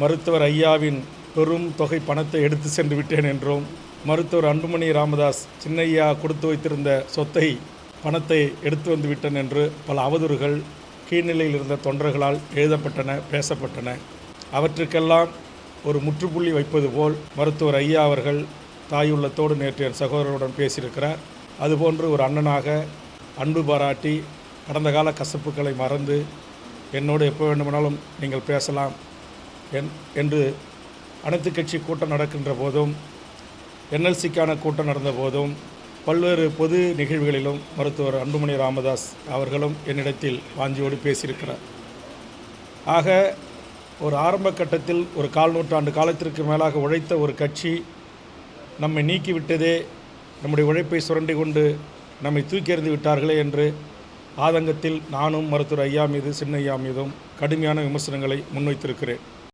மருத்துவர் ஐயாவின் பெரும் தொகை பணத்தை எடுத்து சென்று விட்டேன் என்றும் மருத்துவர் அன்புமணி ராமதாஸ் சின்னையா கொடுத்து வைத்திருந்த சொத்தை பணத்தை எடுத்து வந்து விட்டேன் என்று பல அவதூறுகள் கீழ்நிலையில் இருந்த தொண்டர்களால் எழுதப்பட்டன பேசப்பட்டன. அவற்றுக்கெல்லாம் ஒரு முற்றுப்புள்ளி வைப்பது போல் மருத்துவர் ஐயா அவர்கள் தாயுள்ளத்தோடு நேற்று என் சகோதரருடன் பேசியிருக்கிறார். அதுபோன்று ஒரு அண்ணனாக அன்பு பாராட்டி கடந்த கால கசப்புகளை மறந்து என்னோடு எப்போ வேண்டுமானாலும் நீங்கள் பேசலாம். என்று அனைத்து கட்சி கூட்டம் நடக்கின்ற போதும் என்எல்சிக்கான கூட்டம் நடந்த போதும் பல்வேறு பொது நிகழ்வுகளிலும் மருத்துவர் அன்புமணி ராமதாஸ் அவர்களும் என்னிடத்தில் வாஞ்சியோடு பேசியிருக்கிறார். ஆக ஒரு ஆரம்ப கட்டத்தில் ஒரு கால் நூற்றாண்டு காலத்திற்கு மேலாக உழைத்த ஒரு கட்சி நம்மை நீக்கிவிட்டதே நம்முடைய உழைப்பை சுரண்டி கொண்டு நம்மை தூக்கி எறிந்து விட்டார்களே என்று ஆதங்கத்தில் நானும் மருத்துவர் ஐயா மீது சின்னையா மீதும் கடுமையான விமர்சனங்களை முன்வைத்திருக்கிறேன்.